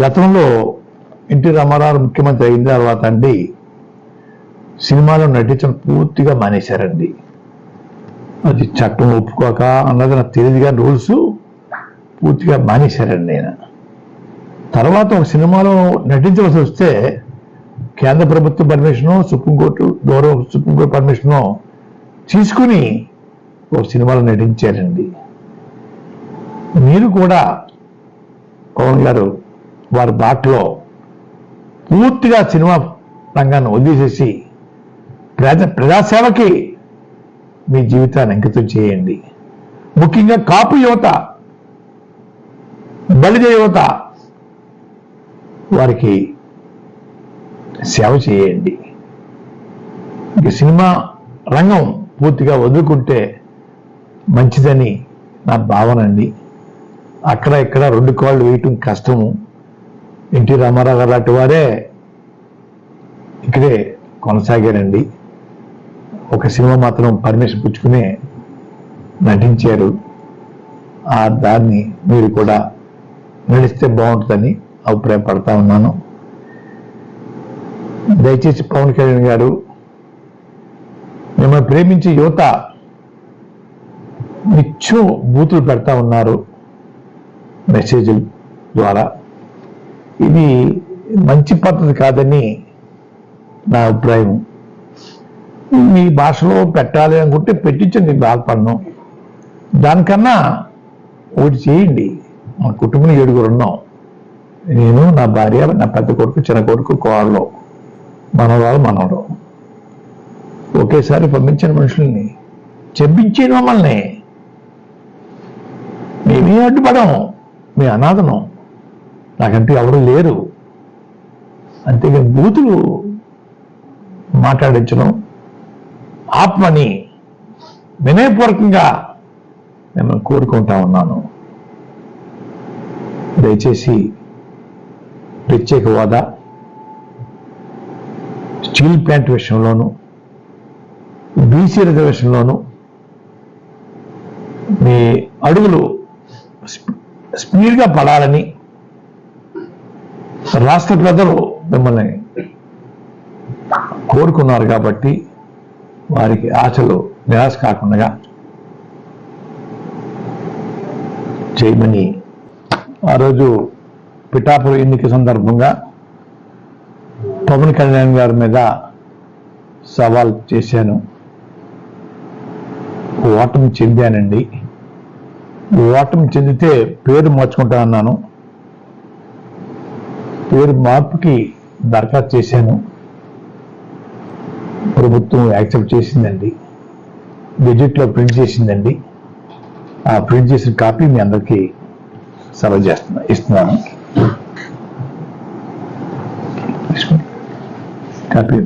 గతంలో ఎన్టీ రామారావు ముఖ్యమంత్రి అయిన తర్వాత అండి సినిమాలో నటించడం పూర్తిగా మానేశారండి. అది చట్టం ఒప్పుకోక అన్నది నాకు తెలియదు కానీ రూల్స్ పూర్తిగా మానేశారండి నేను తర్వాత ఒక సినిమాలో నటించవలసి వస్తే కేంద్ర ప్రభుత్వ పర్మిషను సుప్రీంకోర్టు గౌరవ సుప్రీంకోర్టు పర్మిషను తీసుకుని ఒక సినిమాలో నటించారండి. మీరు కూడా పవన్ గారు వారి దాట్లో పూర్తిగా సినిమా రంగాన్ని వదిలేసేసి ప్రజా ప్రజాసేవకి మీ జీవితాన్ని అంకితం చేయండి. ముఖ్యంగా కాపు యువత బలిజ యువత వారికి సేవ చేయండి. సినిమా రంగం పూర్తిగా వదులుకుంటే మంచిదని నా భావన అండి. అక్కడ ఇక్కడ రెండు కాళ్ళు వేయటం కష్టము. ఎన్టీ రామారావు గారు లాంటి వారే ఇక్కడే కొనసాగారండి. ఒక సినిమా మాత్రం పర్మిషన్ పుచ్చుకునే నటించారు. ఆ దాన్ని మీరు కూడా నడిస్తే బాగుంటుందని అభిప్రాయపడతా ఉన్నాను. దయచేసి పవన్ కళ్యాణ్ గారు మిమ్మల్ని ప్రేమించే యువత నిత్యం బూతులు పెడతా ఉన్నారు మెసేజ్ల ద్వారా. ఇది మంచి పద్ధతి కాదని నా అభిప్రాయం. మీ భాషలో పెట్టాలి అనుకుంటే పెట్టించండి బాధపడను దానికన్నా ఒకటి చేయండి. మా కుటుంబం ఏడుగురు ఉన్నాం. నేను నా భార్య నా పెద్ద కొడుకు చిన్న కొడుకు కోడలు మనవరాలు మనవడు ఒకేసారి పంపించిన మనుషుల్ని చెప్పించేది మమ్మల్ని. మేమే అడ్డుపడం మీ అనాథనం. నాకంటే ఎవరు లేరు. అంతేగాని బూతులు మాట్లాడించడం ఆత్మని వినయపూర్వకంగా నేను కోరుకుంటా ఉన్నాను. దయచేసి ప్రత్యేక హోదా స్టీల్ ప్లాంట్ విషయంలోనూ బీసీ రిజర్వేషన్లోనూ మీ అడుగులు స్పీడ్గా పడాలని రాష్ట్ర ప్రజలు మిమ్మల్ని కోరుకున్నారు కాబట్టి వారికి ఆశలు నిరాశ కాకుండా చేయమని ఆ రోజు పిఠాపురం ఎన్నిక సందర్భంగా పవన్ కళ్యాణ్ గారి మీద సవాల్ చేశాను. ఓటమి చెందానండి. ఓటమి చెందితే పేరు మార్చుకుంటా అన్నాను పేరు మార్పుకి దరఖాస్తు చేశాను. ప్రభుత్వం యాక్సెప్ట్ చేసిందండి. గెజెట్లో ప్రింట్ చేసిందండి. ఆ ప్రింట్ చేసిన కాపీ మీ అందరికీ సెలవు చేస్తున్నా ఇస్తున్నాను. కాపీ.